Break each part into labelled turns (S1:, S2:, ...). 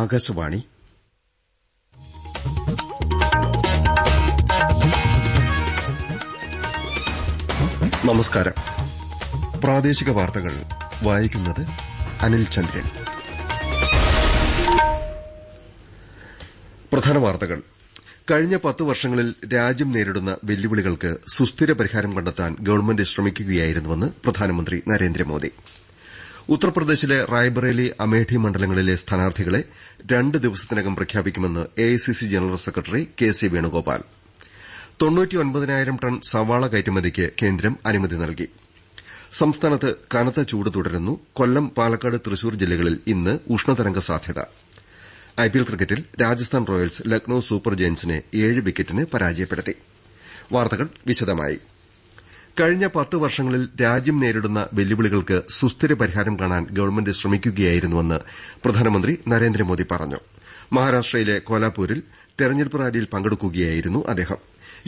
S1: ആകാശവാണി നമസ്കാരം പ്രാദേശിക വാർത്തകൾ വായിക്കുന്നത് അനിൽ ചന്ദ്രൻ പ്രധാന വാർത്തകൾ കഴിഞ്ഞ പത്ത് വർഷങ്ങളിൽ രാജ്യം നേരിടുന്ന വെല്ലുവിളികൾക്ക് സുസ്ഥിര പരിഹാരം കണ്ടെത്താൻ ഗവൺമെന്റ് ശ്രമിക്കുകയായിരുന്നുവെന്ന് പ്രധാനമന്ത്രി നരേന്ദ്രമോദി ഉത്തർപ്രദേശിലെ റായ്ബറേലി അമേഠി മണ്ഡലങ്ങളിലെ സ്ഥാനാർത്ഥികളെ രണ്ട് ദിവസത്തിനകം പ്രഖ്യാപിക്കുമെന്ന് AICC general secretary K C Venugopal ton സവാള കയറ്റുമതിക്ക് കേന്ദ്രം അനുമതി നൽകി സംസ്ഥാനത്ത് കനത്ത ചൂട് തുടരുന്നു കൊല്ലം പാലക്കാട് തൃശൂർ ജില്ലകളിൽ ഇന്ന് ഉഷ്ണതരംഗ സാധ്യത ഐപിഎൽ ക്രിക്കറ്റിൽ രാജസ്ഥാൻ റോയൽസ് ലക്നൌ സൂപ്പർ ജയന്റ്സിനെ ഏഴ് വിക്കറ്റിന് പരാജയപ്പെടുത്തി വാർത്തകൾ വിശദമായി കഴിഞ്ഞ പത്ത് വർഷങ്ങളിൽ രാജ്യം നേരിടുന്ന വെല്ലുവിളികൾക്ക് സുസ്ഥിര പരിഹാരം കാണാൻ ഗവൺമെന്റ് ശ്രമിക്കുകയായിരുന്നുവെന്ന് പ്രധാനമന്ത്രി നരേന്ദ്രമോദി പറഞ്ഞു മഹാരാഷ്ട്രയിലെ കോലാപൂരിൽ തെരഞ്ഞെടുപ്പ് റാലിയിൽ പങ്കെടുക്കുകയായിരുന്നു അദ്ദേഹം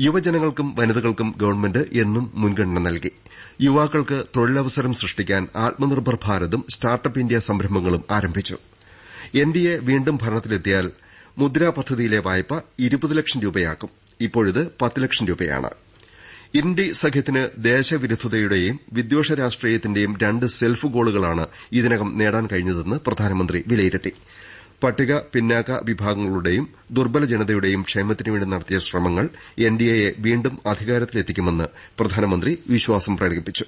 S1: യുവജനങ്ങൾക്കും വനിതകൾക്കും ഗവൺമെന്റ് എന്നും മുൻഗണന നൽകി യുവാക്കൾക്ക് തൊഴിലവസരം സൃഷ്ടിക്കാൻ ആത്മനിർഭർ ഭാരതും സ്റ്റാർട്ടപ്പ് ഇന്ത്യ സംരംഭങ്ങളും ആരംഭിച്ചു എൻഡിഎ വീണ്ടും ഭരണത്തിലെത്തിയാൽ മുദ്രാ പദ്ധതിയിലെ വായ്പ ഇരുപത് ലക്ഷം രൂപയാക്കും ഇപ്പോഴിത് പത്ത് ലക്ഷം രൂപയാണ് ഇന്ത്യ സഖ്യത്തിന് ദേശവിരുദ്ധതയുടെയും വിദ്വേഷ രാഷ്ട്രീയത്തിന്റെയും രണ്ട് സെൽഫ് ഗോളുകളാണ് ഇതിനകം നേടാൻ കഴിഞ്ഞതെന്ന് പ്രധാനമന്ത്രി വിലയിരുത്തി പട്ടിക പിന്നാക്ക വിഭാഗങ്ങളുടെയും ദുർബല ജനതയുടെയും ക്ഷേമത്തിനുവേണ്ടി നടത്തിയ ശ്രമങ്ങൾ എൻഡിഎയെ വീണ്ടും അധികാരത്തിലെത്തിക്കുമെന്ന് പ്രധാനമന്ത്രി വിശ്വാസം പ്രകടിപ്പിച്ചു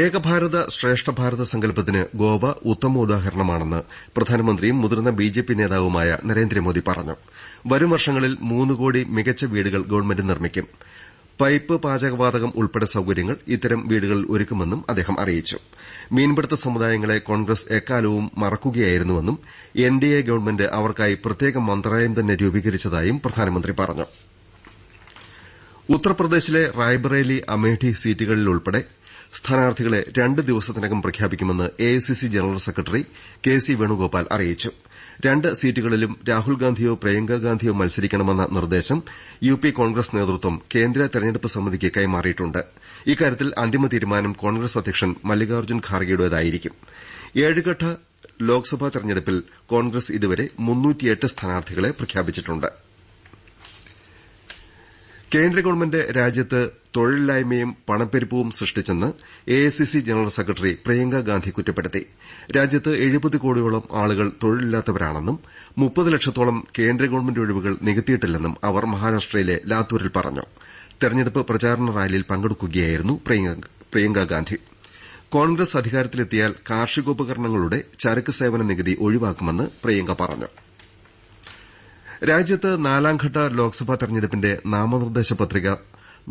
S1: ഏകഭാരത ശ്രേഷ്ഠഭാരത സങ്കല്പത്തിന് ഗോവ ഉത്തമ ഉദാഹരണമാണെന്ന് പ്രധാനമന്ത്രിയും മുതിർന്ന ബിജെപി നേതാവുമായ നരേന്ദ്രമോദി പറഞ്ഞു വരും വർഷങ്ങളിൽ മൂന്ന് കോടി മികച്ച വീടുകൾ ഗവൺമെന്റ് നിർമ്മിക്കും പൈപ്പ് പാചകവാതകം ഉൾപ്പെടെ സൌകര്യങ്ങൾ ഇത്തരം വീടുകളിൽ ഒരുക്കുമെന്നും അദ്ദേഹം അറിയിച്ചു മീൻപിടുത്ത സമുദായങ്ങളെ കോൺഗ്രസ് എക്കാലവും മറക്കുകയായിരുന്നുവെന്നും എൻഡിഎ ഗവൺമെന്റ് അവർക്കായി പ്രത്യേക മന്ത്രാലയം തന്നെ രൂപീകരിച്ചതായും പ്രധാനമന്ത്രി പറഞ്ഞു ഉത്തർപ്രദേശിലെ റായ്ബറേലി അമേഠി സീറ്റുകളിലുൾപ്പെടെ സ്ഥാനാർത്ഥികളെ രണ്ട് ദിവസത്തിനകം പ്രഖ്യാപിക്കുമെന്ന് AICC general secretary K C Venugopal അറിയിച്ചു രണ്ട് സീറ്റുകളിലും രാഹുൽഗാന്ധിയോ പ്രിയങ്കാഗാന്ധിയോ മത്സരിക്കണമെന്ന നിർദ്ദേശം യുപി കോൺഗ്രസ് നേതൃത്വം കേന്ദ്ര തെരഞ്ഞെടുപ്പ് സമിതിക്ക് കൈമാറിയിട്ടുണ്ട് ഇക്കാര്യത്തിൽ അന്തിമ തീരുമാനം കോൺഗ്രസ് അധ്യക്ഷൻ മല്ലികാർജ്ജുൻ ഖാർഗെയുടേതായിരിക്കും ഏഴുഘട്ട ലോക്സഭാ തെരഞ്ഞെടുപ്പിൽ കോൺഗ്രസ് ഇതുവരെ സ്ഥാനാർത്ഥികളെ പ്രഖ്യാപിച്ചിട്ടു ് കേന്ദ്ര ഗവൺമെന്റ് രാജ്യത്ത് തൊഴിലില്ലായ്മയും പണപ്പെരുപ്പവും സൃഷ്ടിച്ചെന്ന് എഐസിസി ജനറൽ സെക്രട്ടറി പ്രിയങ്കാഗാന്ധി കുറ്റപ്പെടുത്തി രാജ്യത്ത് എഴുപത് കോടിയോളം ആളുകൾ തൊഴിലില്ലാത്തവരാണെന്നും മുപ്പത് ലക്ഷത്തോളം കേന്ദ്ര ഗവൺമെന്റ് ഒഴിവുകൾ നികത്തിയിട്ടില്ലെന്നും അവർ മഹാരാഷ്ട്രയിലെ ലാത്തൂരിൽ പറഞ്ഞു തെരഞ്ഞെടുപ്പ് പ്രചാരണ റാലിയിൽ പങ്കെടുക്കുകയായിരുന്നു പ്രിയങ്കാഗാന്ധി കോൺഗ്രസ് അധികാരത്തിലെത്തിയാൽ കാർഷികോപകരണങ്ങളുടെ ചരക്ക് സേവന നികുതി ഒഴിവാക്കുമെന്ന് പ്രിയങ്ക പറഞ്ഞു രാജ്യത്ത് നാലാംഘട്ട ലോക്സഭാ തെരഞ്ഞെടുപ്പിന്റെ നാമനിർദ്ദേശ പത്രിക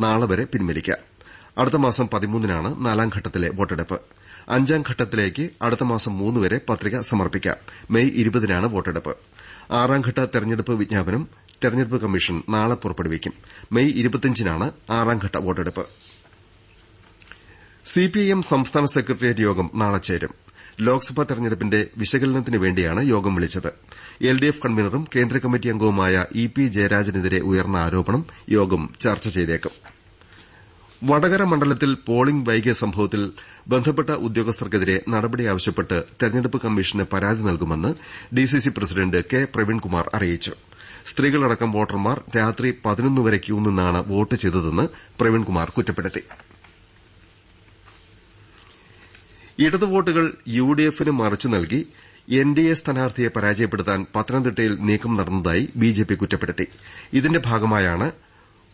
S1: നാളെ വരെ പിൻവലിക്കാം അടുത്ത മാസം പതിമൂന്നിനാണ് നാലാംഘട്ടത്തിലെ വോട്ടെടുപ്പ് അഞ്ചാം ഘട്ടത്തിലേക്ക് അടുത്ത മാസം മൂന്ന് വരെ പത്രിക സമർപ്പിക്കാം മെയ് ഇരുപതിനാണ് വോട്ടെടുപ്പ് ആറാംഘട്ട തെരഞ്ഞെടുപ്പ് വിജ്ഞാപനം തെരഞ്ഞെടുപ്പ് കമ്മീഷൻ നാളെ പുറപ്പെടുവിക്കും മെയ് ഇരുപത്തിയഞ്ചിനാണ് ആറാംഘട്ട വോട്ടെടുപ്പ് സിപിഐഎം സംസ്ഥാന സെക്രട്ടേറിയറ്റ് യോഗം നാളെ ചേരും ലോക്സഭാ തെരഞ്ഞെടുപ്പിന്റെ വിശകലനത്തിന് വേണ്ടിയാണ് യോഗം വിളിച്ചത് എൽഡിഎഫ് കൺവീനറും കേന്ദ്ര കമ്മിറ്റി അംഗവുമായ ഇ പി ജയരാജനെതിരെ ഉയർന്ന ആരോപണം യോഗം ചർച്ച ചെയ്തേക്കും വടകര മണ്ഡലത്തിൽ പോളിംഗ് വൈകിയ സംഭവത്തിൽ ബന്ധപ്പെട്ട ഉദ്യോഗസ്ഥർക്കെതിരെ നടപടി ആവശ്യപ്പെട്ട് തെരഞ്ഞെടുപ്പ് കമ്മീഷന് പരാതി നൽകുമെന്ന് ഡിസിസി പ്രസിഡന്റ് കെ പ്രവീൺകുമാർ അറിയിച്ചു സ്ത്രീകളടക്കം വോട്ടർമാർ രാത്രി പതിനൊന്ന് വരെ ക്യൂ നിന്നാണ് വോട്ട് ചെയ്തതെന്ന് പ്രവീൺകുമാർ കുറ്റപ്പെടുത്തിയിട്ടുണ്ട് ഇടതുവോട്ടുകൾ യുഡിഎഫിന് മറിച്ചു നൽകി എൻഡിഎ സ്ഥാനാർത്ഥിയെ പരാജയപ്പെടുത്താൻ പത്തനംതിട്ടയിൽ നീക്കം നടന്നതായി ബിജെപി കുറ്റപ്പെടുത്തി ഇതിന്റെ ഭാഗമായാണ്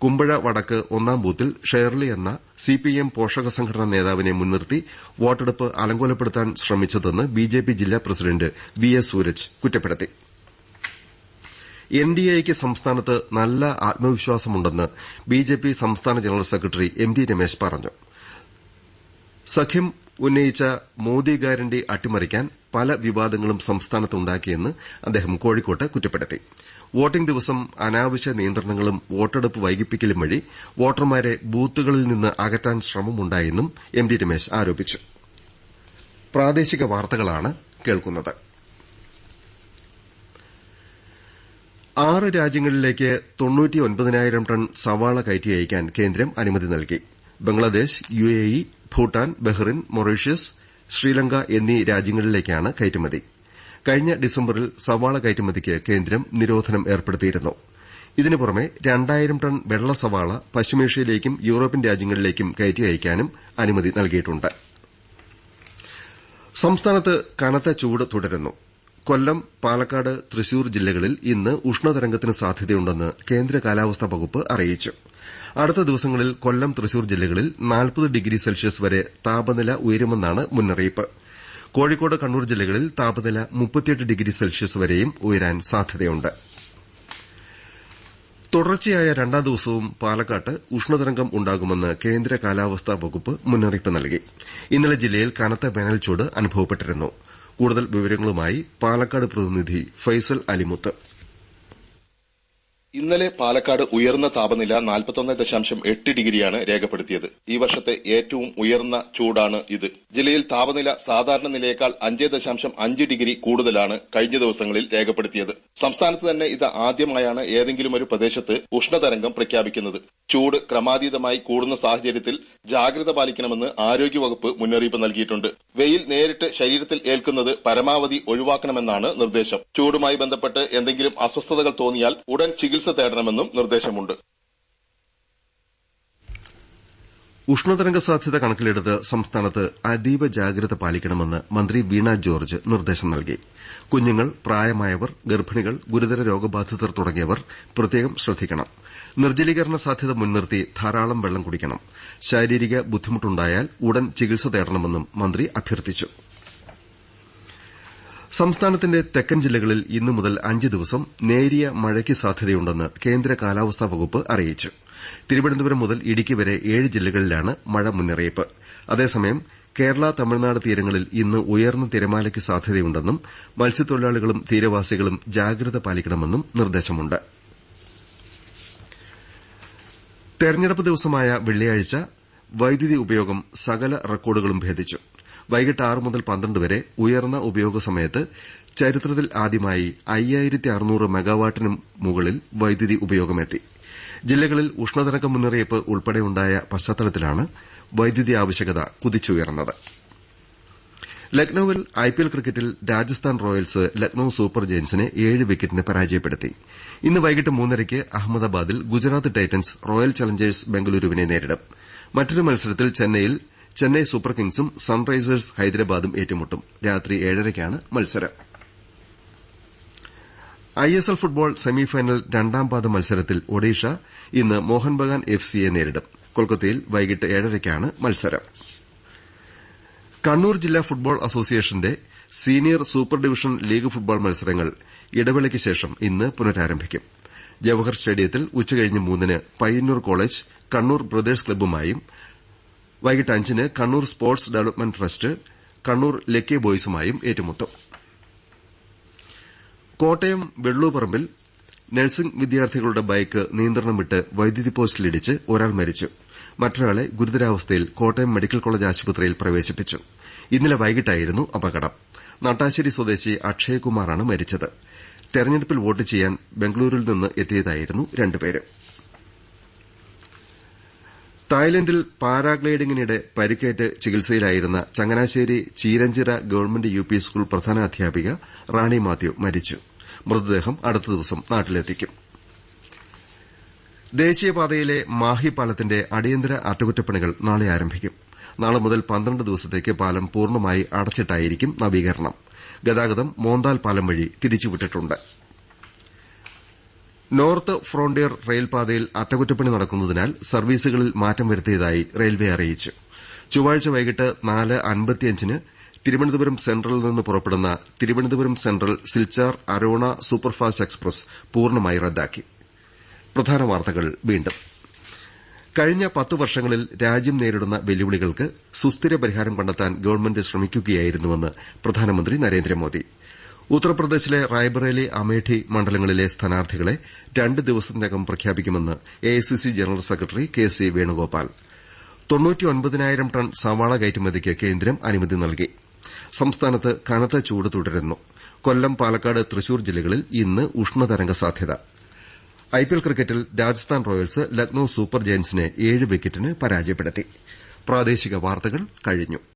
S1: കുമ്പഴ വടക്ക് ഒന്നാം ബൂത്തിൽ ഷേർലി എന്ന എം പോഷക സംഘടനാ നേതാവിനെ മുൻനിർത്തി വോട്ടെടുപ്പ് അലങ്കോലപ്പെടുത്താൻ ശ്രമിച്ചതെന്ന് ബിജെപി ജില്ലാ പ്രസിഡന്റ് വി എസ് സൂരജ് കുറ്റപ്പെടുത്തി എൻഡിഎക്ക് സംസ്ഥാനത്ത് നല്ല ആത്മവിശ്വാസമുണ്ടെന്ന് ബിജെപി സംസ്ഥാന general secretary M T Ramesh പറഞ്ഞു സഖ്യം ഉന്നയിച്ച മോദി ഗ്യാരണ്ടി അട്ടിമറിക്കാൻ പല വിവാദങ്ങളും സംസ്ഥാനത്തുണ്ടാക്കിയെന്ന് അദ്ദേഹം കോഴിക്കോട്ട് കുറ്റപ്പെടുത്തി വോട്ടിംഗ് ദിവസം അനാവശ്യ നിയന്ത്രണങ്ങളും വോട്ടെടുപ്പ് വൈകിപ്പിക്കലും വഴി വോട്ടർമാരെ ബൂത്തുകളിൽ നിന്ന് അകറ്റാൻ ശ്രമമുണ്ടായെന്നും എം ഡി രമേശ് ആരോപിച്ചു പ്രാദേശിക വാർത്തകളാണ് കേൾക്കുന്നത് ആറ് രാജ്യങ്ങളിലേക്ക് തൊണ്ണൂറ്റിയൊൻപതിനായിരം ടൺ സവാള കയറ്റി അയക്കാൻ കേന്ദ്രം അനുമതി നൽകി Bangladesh UAE Bhutan Bahrain Mauritius Sri Lanka എന്നീ രാജ്യങ്ങളിലേക്കാണ് കയറ്റുമതി കഴിഞ്ഞ ഡിസംബറിൽ സവാള കയറ്റുമതിക്ക് കേന്ദ്രം നിരോധനം ഏർപ്പെടുത്തിയിരുന്നു ഇതിനു പുറമെ രണ്ടായിരം ടൺ വെള്ള സവാള പശ്ചിമേഷ്യയിലേക്കും യൂറോപ്യൻ രാജ്യങ്ങളിലേക്കും കയറ്റി അയക്കാനും അനുമതി നൽകിയിട്ടുണ്ട് സംസ്ഥാനത്ത് കനത്ത ചൂട് തുടരുന്നു കൊല്ലം പാലക്കാട് തൃശൂർ ജില്ലകളിൽ ഇന്ന് ഉഷ്ണതരംഗത്തിന് സാധ്യതയുണ്ടെന്ന് കേന്ദ്ര കാലാവസ്ഥാ വകുപ്പ് അറിയിച്ചു അടുത്ത ദിവസങ്ങളിൽ കൊല്ലം തൃശൂർ ജില്ലകളിൽ നാൽപ്പത് ഡിഗ്രി സെൽഷ്യസ് വരെ താപനില ഉയരുമെന്നാണ് മുന്നറിയിപ്പ് കോഴിക്കോട് കണ്ണൂർ ജില്ലകളിൽ താപനില മുപ്പത്തിയെട്ട് ഡിഗ്രി സെൽഷ്യസ് വരെയും ഉയരാൻ സാധ്യതയുണ്ട് തുടർച്ചയായ രണ്ടാം ദിവസവും പാലക്കാട്ട് ഉഷ്ണതരംഗം ഉണ്ടാകുമെന്ന് കേന്ദ്ര കാലാവസ്ഥാ വകുപ്പ് മുന്നറിയിപ്പ് നൽകി ഇന്നലെ ജില്ലയിൽ കനത്ത വേനൽച്ചൂട് അനുഭവപ്പെട്ടിരുന്നു കൂടുതൽ വിവരങ്ങളുമായി പാലക്കാട് പ്രതിനിധി ഫൈസൽ അലിമുത്ത് ഇന്നലെ പാലക്കാട് ഉയർന്ന താപനില നാൽപ്പത്തൊന്ന് ദശാംശം എട്ട് ഡിഗ്രിയാണ് രേഖപ്പെടുത്തിയത് ഈ വർഷത്തെ ഏറ്റവും ഉയർന്ന ചൂടാണ് ഇത് ജില്ലയിൽ താപനില സാധാരണ നിലയേക്കാൾ അഞ്ച് ദശാംശം അഞ്ച് ഡിഗ്രി കൂടുതലാണ് കഴിഞ്ഞ ദിവസങ്ങളിൽ രേഖപ്പെടുത്തിയത് സംസ്ഥാനത്ത് തന്നെ ഇത് ആദ്യമായാണ് ഏതെങ്കിലും ഒരു പ്രദേശത്ത് ഉഷ്ണതരംഗം പ്രഖ്യാപിക്കുന്നത് ചൂട് ക്രമാതീതമായി കൂടുന്ന സാഹചര്യത്തിൽ ജാഗ്രത പാലിക്കണമെന്ന് ആരോഗ്യവകുപ്പ് മുന്നറിയിപ്പ് നൽകിയിട്ടുണ്ട് വെയിൽ നേരിട്ട് ശരീരത്തിൽ ഏൽക്കുന്നത് പരമാവധി ഒഴിവാക്കണമെന്നാണ് നിർദ്ദേശം ചൂടുമായി ബന്ധപ്പെട്ട് എന്തെങ്കിലും അസ്വസ്ഥതകൾ തോന്നിയാൽ ഉടൻ ചികിത്സ ചികിത്സ തേടണമെന്നും നിർദ്ദേശമുണ്ട് ഉഷ്ണതരംഗ സാധ്യത കണക്കിലെടുത്ത് സംസ്ഥാനത്ത് അതീവ ജാഗ്രത പാലിക്കണമെന്ന് മന്ത്രി വീണ ജോർജ് നിർദ്ദേശം നൽകി കുഞ്ഞുങ്ങൾ പ്രായമായവർ ഗർഭിണികൾ ഗുരുതര രോഗബാധിതർ തുടങ്ങിയവർ പ്രത്യേകം ശ്രദ്ധിക്കണം നിർജ്ജലീകരണ സാധ്യത മുൻനിർത്തി ധാരാളം വെള്ളം കുടിക്കണം ശാരീരിക ബുദ്ധിമുട്ടുണ്ടായാൽ ഉടൻ ചികിത്സ തേടണമെന്നും മന്ത്രി അഭ്യർത്ഥിച്ചു സംസ്ഥാനത്തിന്റെ തെക്കൻ ജില്ലകളിൽ ഇന്നു മുതൽ അഞ്ച് ദിവസം നേരിയ മഴയ്ക്ക് സാധ്യതയുണ്ടെന്ന് കേന്ദ്ര കാലാവസ്ഥാ വകുപ്പ് അറിയിച്ചു തിരുവനന്തപുരം മുതൽ ഇടുക്കി വരെ ഏഴ് ജില്ലകളിലാണ് മഴ മുന്നറിയിപ്പ് അതേസമയം കേരള തമിഴ്നാട് തീരങ്ങളിൽ ഇന്ന് ഉയർന്ന തിരമാലയ്ക്ക് സാധ്യതയുണ്ടെന്നും മത്സ്യത്തൊഴിലാളികളും തീരവാസികളും ജാഗ്രത പാലിക്കണമെന്നും നിർദ്ദേശമുണ്ട് തെരഞ്ഞെടുപ്പ് ദിവസമായ വെള്ളിയാഴ്ച വൈദ്യുതി ഉപയോഗം സകല റെക്കോർഡുകളും ഭേദിച്ചു വൈകിട്ട് ആറ് മുതൽ പന്ത്രണ്ട് വരെ ഉയർന്ന ഉപയോഗ സമയത്ത് ആദ്യമായി അയ്യായിരത്തി അറുനൂറ് മെഗാവാട്ടിന് മുകളിൽ വൈദ്യുതി ഉപയോഗമെത്തി ജില്ലകളിൽ ഉഷ്ണതരക്ക മുന്നറിയിപ്പ് ഉൾപ്പെടെയുണ്ടായ പശ്ചാത്തലത്തിലാണ് വൈദ്യുതി ആവശ്യകത കുതിച്ചുയർന്നത് ലക്നൌവിൽ ഐപിഎൽ ക്രിക്കറ്റിൽ രാജസ്ഥാൻ റോയൽസ് ലക്നൌ സൂപ്പർ ജയന്റ്സിനെ ഏഴ് വിക്കറ്റിന് പരാജയപ്പെടുത്തി ഇന്ന് വൈകിട്ട് മൂന്നരയ്ക്ക് അഹമ്മദാബാദിൽ ഗുജറാത്ത് ടൈറ്റൻസ് റോയൽ ചലഞ്ചേഴ്സ് ബംഗളൂരുവിനെ നേരിടും മറ്റൊരു മത്സരത്തിൽ ചെന്നൈയിൽ ചെന്നൈ സൂപ്പർ കിങ്സും സൺറൈസേഴ്സ് ഹൈദരാബാദും ഏറ്റുമുട്ടും രാത്രി ഏഴരയ്ക്കാണ് മത്സരം ഐഎസ്എൽ ഫുട്ബോൾ സെമിഫൈനൽ പാദ മത്സരത്തിൽ ഒഡീഷ ഇന്ന് മോഹൻബഗാൻ എഫ് സിയെ നേരിടും കൊൽക്കത്തയിൽ വൈകിട്ട് ഏഴരയ്ക്കാണ് മത്സരം കണ്ണൂർ ജില്ലാ ഫുട്ബോൾ അസോസിയേഷന്റെ senior super division league football മത്സരങ്ങൾ ഇടവേളയ്ക്ക് ശേഷം ഇന്ന് പുനരാരംഭിക്കും ജവഹർ സ്റ്റേഡിയത്തിൽ ഉച്ചകഴിഞ്ഞ് മൂന്നിന് പയ്യന്നൂർ കോളേജ് കണ്ണൂർ ബ്രദേഴ്സ് ക്ലബ്ബുമായും വൈകിട്ട് അഞ്ചിന് Kannur sports development trust Kannur lucky ബോയ്സുമായും ഏറ്റുമുട്ടും കോട്ടയം വെള്ളൂപറമ്പിൽ നഴ്സിംഗ് വിദ്യാർത്ഥികളുടെ ബൈക്ക് നിയന്ത്രണം വിട്ട് വൈദ്യുതി പോസ്റ്റിലിടിച്ച് ഒരാൾ മരിച്ചു മറ്റൊരാളെ ഗുരുതരാവസ്ഥയിൽ കോട്ടയം മെഡിക്കൽ കോളേജ് ആശുപത്രിയിൽ പ്രവേശിപ്പിച്ചു ഇന്നലെ വൈകിട്ടായിരുന്നു അപകടം നട്ടാശ്ശേരി സ്വദേശി അക്ഷയ്കുമാറാണ് മരിച്ചത് തെരഞ്ഞെടുപ്പിൽ വോട്ട് ചെയ്യാൻ ബംഗളൂരുവിൽ നിന്ന് എത്തിയതായിരുന്നു രണ്ടുപേരും തായ്ലന്റിൽ പാരാഗ്ലൈഡിംഗിനിടെ പരിക്കേറ്റ് ചികിത്സയിലായിരുന്ന Changanassery Cheeranchira government UP school അധ്യാപിക റാണി മാത്യു മരിച്ചു മൃതദേഹം അടുത്ത ദിവസം നാട്ടിലെത്തിക്കും ദേശീയപാതയിലെ മാഹി പാലത്തിന്റെ അടിയന്തര അറ്റകുറ്റപ്പണികൾ നാളെ ആരംഭിക്കും നാളെ മുതൽ പന്ത്രണ്ട് ദിവസത്തേക്ക് പാലം പൂർണ്ണമായി അടച്ചിട്ടായിരിക്കും നവീകരണം ഗതാഗതം മോന്താൽ പാലം വഴി തിരിച്ചുവിട്ടിട്ടു ് നോർത്ത് ഫ്രോണ്ടിയർ റെയിൽപാതയിൽ അറ്റകുറ്റപ്പണി നടക്കുന്നതിനാൽ സർവീസുകളിൽ മാറ്റം വരുത്തിയതായി റെയിൽവേ അറിയിച്ചു ചൊവ്വാഴ്ച വൈകിട്ട് നാല് അൻപത്തിയഞ്ചിന് തിരുവനന്തപുരം സെൻട്രലിൽ നിന്ന് പുറപ്പെടുന്ന Thiruvananthapuram central Silchar Arona superfast express പൂർണ്ണമായി റദ്ദാക്കി കഴിഞ്ഞ പത്ത് വർഷങ്ങളിൽ രാജ്യം നേരിടുന്ന വെല്ലുവിളികൾക്ക് സുസ്ഥിര പരിഹാരം കണ്ടെത്താൻ ഗവൺമെന്റ് ശ്രമിക്കുകയായിരുന്നുവെന്ന് പ്രധാനമന്ത്രി നരേന്ദ്രമോദി ഉത്തർപ്രദേശിലെ റായ്ബറേലി അമേഠി മണ്ഡലങ്ങളിലെ സ്ഥാനാർത്ഥികളെ രണ്ട് ദിവസത്തിനകം പ്രഖ്യാപിക്കുമെന്ന് AICC general secretary K C Venugopal തൊണ്ണൂറ്റിയൊൻപതിനായിരം ടൺ സവാള കയറ്റുമതിക്ക് കേന്ദ്രം അനുമതി നൽകി സംസ്ഥാനത്ത് കനത്ത ചൂട് തുടരുന്നു കൊല്ലം പാലക്കാട് തൃശൂർ ജില്ലകളിൽ ഇന്ന് ഉഷ്ണതരംഗ സാധ്യത ഐപിഎൽ ക്രിക്കറ്റിൽ രാജസ്ഥാൻ റോയൽസ് ലക്നൌ സൂപ്പർ ജയന്റ്സിനെ ഏഴ് വിക്കറ്റിന് പരാജയപ്പെടുത്തി